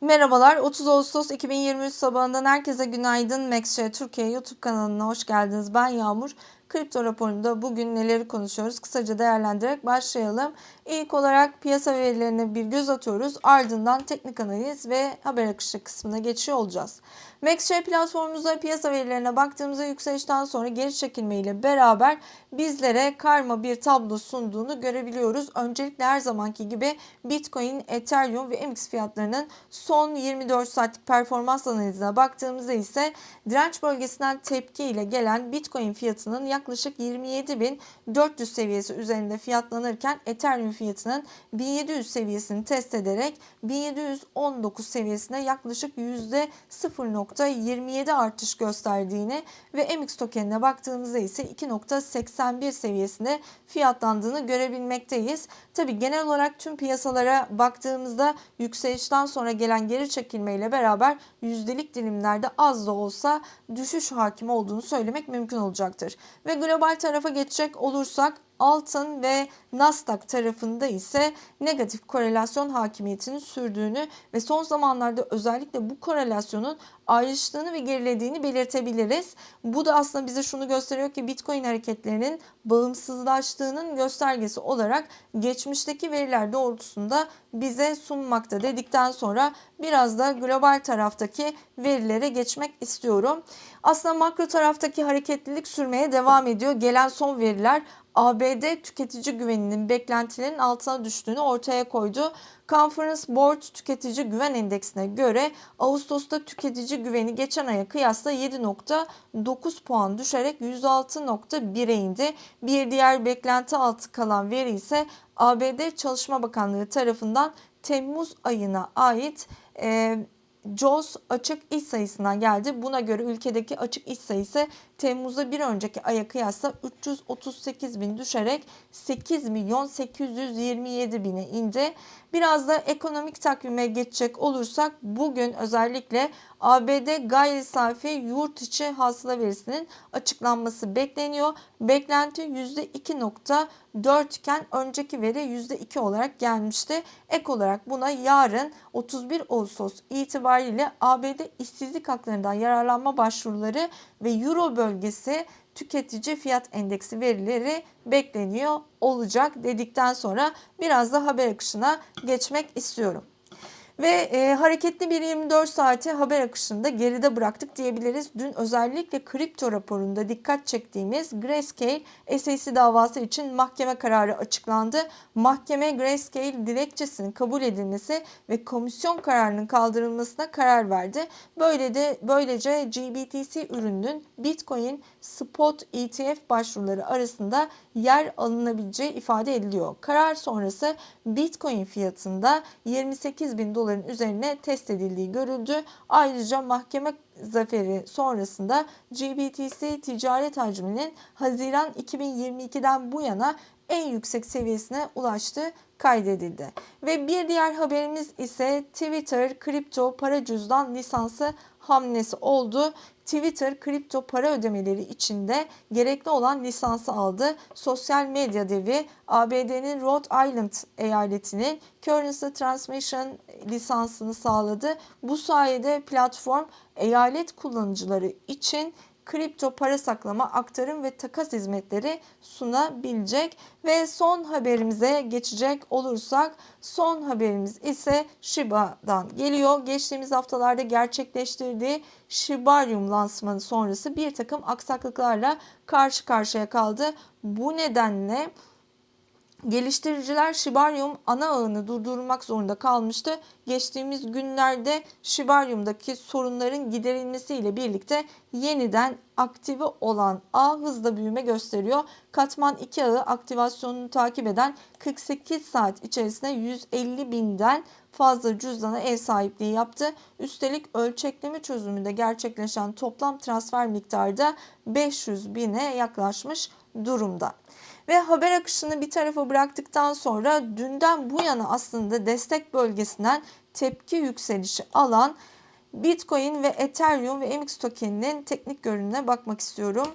Merhabalar, 30 Ağustos 2023 sabahından herkese günaydın. Maxshare Türkiye YouTube kanalına hoş geldiniz. Ben Yağmur. Kripto raporunda bugün neleri konuşuyoruz? Kısaca değerlendirerek başlayalım. İlk olarak piyasa verilerine bir göz atıyoruz. Ardından teknik analiz ve haber akışı kısmına geçiyor olacağız. Maxshare platformumuzda piyasa verilerine baktığımızda yükselişten sonra geri çekilme ile beraber bizlere karma bir tablo sunduğunu görebiliyoruz. Öncelikle her zamanki gibi Bitcoin, Ethereum ve MX fiyatlarının son 24 saatlik performans analizine baktığımızda ise direnç bölgesinden tepki ile gelen Bitcoin fiyatının yaklaşık 27.400 seviyesi üzerinde fiyatlanırken Ethereum fiyatının 1700 seviyesini test ederek 1719 seviyesine yaklaşık %0.27 artış gösterdiğini ve MX tokenine baktığımızda ise 2.81 seviyesinde fiyatlandığını görebilmekteyiz. Tabi genel olarak tüm piyasalara baktığımızda yükselişten sonra gelen geri çekilme ile beraber yüzdelik dilimlerde az da olsa düşüş hakim olduğunu söylemek mümkün olacaktır. Ve global tarafa geçecek olursak altın ve Nasdaq tarafında ise negatif korelasyon hakimiyetinin sürdüğünü ve son zamanlarda özellikle bu korelasyonun ayrıştığını ve gerilediğini belirtebiliriz. Bu da aslında bize şunu gösteriyor ki Bitcoin hareketlerinin bağımsızlaştığının göstergesi olarak geçmişteki veriler doğrultusunda bize sunmakta dedikten sonra biraz da global taraftaki verilere geçmek istiyorum. Aslında makro taraftaki hareketlilik sürmeye devam ediyor. Gelen son veriler ABD tüketici güveninin beklentilerin altına düştüğünü ortaya koydu. Conference Board Tüketici Güven Endeksine göre Ağustos'ta tüketici güveni geçen aya kıyasla 7.9 puan düşerek 106.1'e indi. Bir diğer beklenti altı kalan veri ise ABD Çalışma Bakanlığı tarafından Temmuz ayına ait e, JOLTS açık iş sayısından geldi. Buna göre ülkedeki açık iş sayısı Temmuz'da bir önceki aya kıyasla 338 bin düşerek 8 milyon 827 bine indi. Biraz da ekonomik takvime geçecek olursak bugün özellikle ABD gayri safi yurt içi hasıla verisinin açıklanması bekleniyor. Beklenti %2.4 iken önceki veri %2 olarak gelmişti. Ek olarak buna yarın 31 Ağustos itibariyle ABD işsizlik haklarından yararlanma başvuruları ve Euro bölgesi tüketici fiyat endeksi verileri bekleniyor olacak dedikten sonra biraz da haber akışına geçmek istiyorum. Ve e, hareketli bir 24 saati haber akışında geride bıraktık diyebiliriz. Dün özellikle kripto raporunda dikkat çektiğimiz Grayscale SEC davası için mahkeme kararı açıklandı. Mahkeme Grayscale dilekçesinin kabul edilmesi ve komisyon kararının kaldırılmasına karar verdi. Böyle de böylece GBTC ürününün Bitcoin spot ETF başvuruları arasında yer alınabileceği ifade ediliyor. Karar sonrası Bitcoin fiyatında 28 bin doların üzerine test edildiği görüldü. Ayrıca mahkeme zaferi sonrasında GBTC ticaret hacminin Haziran 2022'den bu yana en yüksek seviyesine ulaştı kaydedildi. Ve bir diğer haberimiz ise Twitter kripto para cüzdan lisansı hamlesi oldu. Twitter kripto para ödemeleri içinde gerekli olan lisansı aldı. Sosyal medya devi ABD'nin Rhode Island eyaletinin Currency Transmission lisansını sağladı. Bu sayede platform eyalet kullanıcıları için kripto para saklama, aktarım ve takas hizmetleri sunabilecek. Ve son haberimize geçecek olursak son haberimiz ise Shiba'dan geliyor. Geçtiğimiz haftalarda gerçekleştirdiği Shibarium lansmanı sonrası bir takım aksaklıklarla karşı karşıya kaldı. Bu nedenle Geliştiriciler Shibarium ana ağını durdurmak zorunda kalmıştı. Geçtiğimiz günlerde Shibarium'daki sorunların giderilmesiyle birlikte yeniden aktive olan ağ hızla büyüme gösteriyor. Katman 2 ağı aktivasyonunu takip eden 48 saat içerisinde 150 binden fazla cüzdana ev sahipliği yaptı. Üstelik ölçekleme çözümünde gerçekleşen toplam transfer miktarı da 500 bine yaklaşmış durumda. Ve haber akışını bir tarafa bıraktıktan sonra dünden bu yana aslında destek bölgesinden tepki yükselişi alan Bitcoin ve Ethereum ve MX tokeninin teknik görünümüne bakmak istiyorum.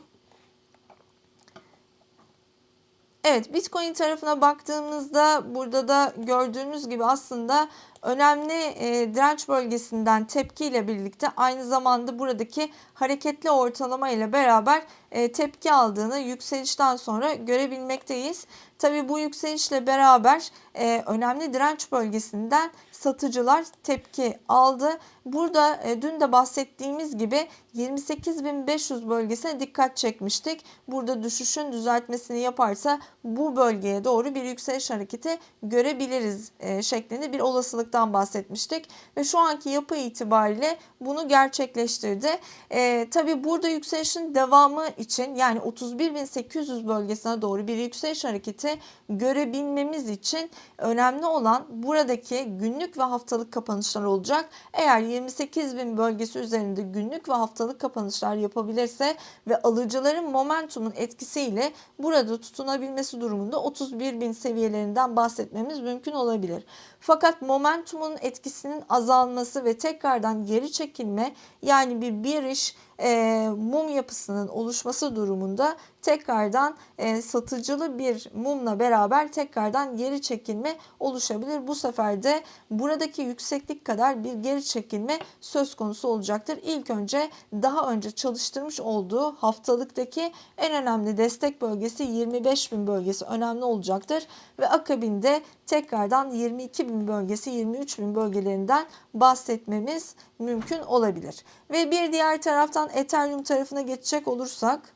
Evet Bitcoin tarafına baktığımızda burada da gördüğümüz gibi aslında önemli e, direnç bölgesinden tepkiyle birlikte aynı zamanda buradaki hareketli ortalama ile beraber e, tepki aldığını yükselişten sonra görebilmekteyiz. Tabi bu yükselişle beraber e, önemli direnç bölgesinden satıcılar tepki aldı. Burada e, dün de bahsettiğimiz gibi 28.500 bölgesine dikkat çekmiştik. Burada düşüşün düzeltmesini yaparsa bu bölgeye doğru bir yükseliş hareketi görebiliriz e, şeklinde bir olasılıktan bahsetmiştik. Ve şu anki yapı itibariyle bunu gerçekleştirdi. E, Tabi burada yükselişin devamı için yani 31.800 bölgesine doğru bir yükseliş hareketi görebilmemiz için önemli olan buradaki günlük ve haftalık kapanışlar olacak. Eğer 28.000 bölgesi üzerinde günlük ve haftalık kapanışlar yapabilirse ve alıcıların momentumun etkisiyle burada tutunabilmesi durumunda 31.000 seviyelerinden bahsetmemiz mümkün olabilir. Fakat momentumun etkisinin azalması ve tekrardan geri çekilme yani bir bir iş e, mum yapısının oluşması durumunda tekrardan e, satıcılı bir mumla beraber tekrardan geri çekilme oluşabilir. Bu sefer de buradaki yükseklik kadar bir geri çekilme söz konusu olacaktır. İlk önce daha önce çalıştırmış olduğu haftalıktaki en önemli destek bölgesi 25.000 bölgesi önemli olacaktır ve akabinde tekrardan 22.000 bölgesi 23.000 bölgelerinden bahsetmemiz mümkün olabilir. Ve bir diğer taraftan Ethereum tarafına geçecek olursak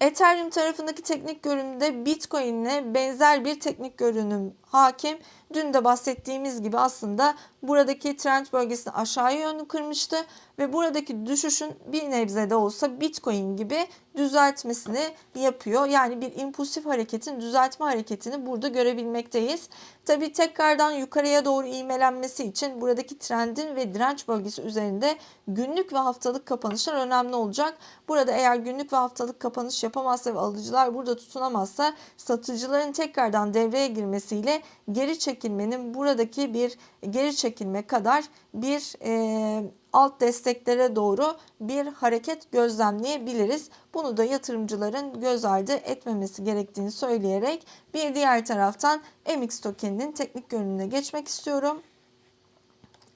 Ethereum tarafındaki teknik görünümde Bitcoin ile benzer bir teknik görünüm hakim. Dün de bahsettiğimiz gibi aslında buradaki trend bölgesini aşağı yönlü kırmıştı ve buradaki düşüşün bir nebze de olsa Bitcoin gibi düzeltmesini yapıyor. Yani bir impulsif hareketin düzeltme hareketini burada görebilmekteyiz. Tabi tekrardan yukarıya doğru ivmelenmesi için buradaki trendin ve direnç bölgesi üzerinde günlük ve haftalık kapanışlar önemli olacak. Burada eğer günlük ve haftalık kapanış yapamazsa ve alıcılar burada tutunamazsa satıcıların tekrardan devreye girmesiyle geri çekilmenin buradaki bir geri çekilme kadar bir e, alt desteklere doğru bir hareket gözlemleyebiliriz. Bunu da yatırımcıların göz ardı etmemesi gerektiğini söyleyerek bir diğer taraftan MX tokeninin teknik görünümüne geçmek istiyorum.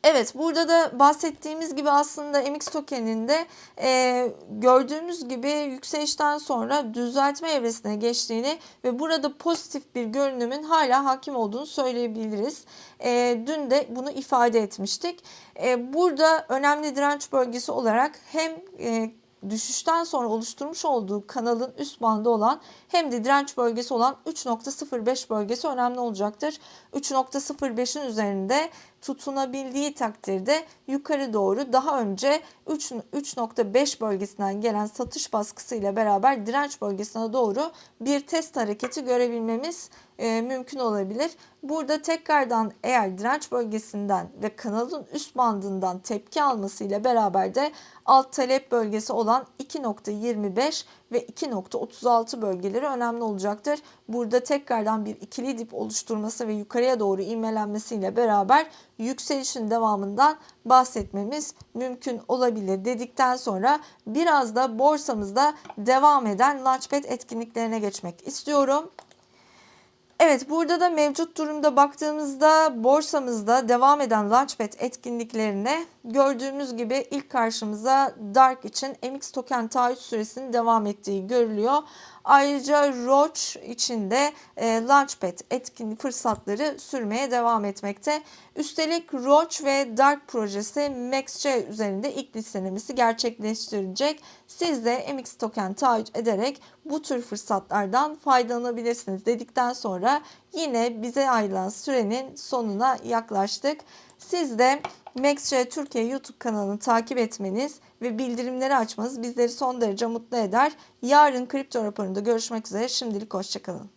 Evet burada da bahsettiğimiz gibi aslında MX tokeninde e, gördüğümüz gibi yükselişten sonra düzeltme evresine geçtiğini ve burada pozitif bir görünümün hala hakim olduğunu söyleyebiliriz. E, dün de bunu ifade etmiştik. E, burada önemli direnç bölgesi olarak hem e, düşüşten sonra oluşturmuş olduğu kanalın üst bandı olan hem de direnç bölgesi olan 3.05 bölgesi önemli olacaktır. 3.05'in üzerinde tutunabildiği takdirde yukarı doğru daha önce 3.5 bölgesinden gelen satış baskısıyla beraber direnç bölgesine doğru bir test hareketi görebilmemiz e, mümkün olabilir. Burada tekrardan eğer direnç bölgesinden ve kanalın üst bandından tepki almasıyla beraber de alt talep bölgesi olan 2.25 ve 2.36 bölgeleri önemli olacaktır. Burada tekrardan bir ikili dip oluşturması ve yukarıya doğru ivmelenmesiyle beraber yükselişin devamından bahsetmemiz mümkün olabilir dedikten sonra biraz da borsamızda devam eden Launchpad etkinliklerine geçmek istiyorum. Evet burada da mevcut durumda baktığımızda borsamızda devam eden Launchpad etkinliklerine gördüğümüz gibi ilk karşımıza Dark için MX token taahhüt süresinin devam ettiği görülüyor. Ayrıca Roach için de e, Launchpad etkinlik fırsatları sürmeye devam etmekte. Üstelik Roach ve Dark projesi MaxC üzerinde ilk listelemesi gerçekleştirilecek. Siz de MX token taahhüt ederek bu tür fırsatlardan faydalanabilirsiniz dedikten sonra yine bize ayrılan sürenin sonuna yaklaştık. Siz de MaxC Türkiye YouTube kanalını takip etmeniz ve bildirimleri açmanız bizleri son derece mutlu eder. Yarın kripto raporunda görüşmek üzere. Şimdilik hoşçakalın.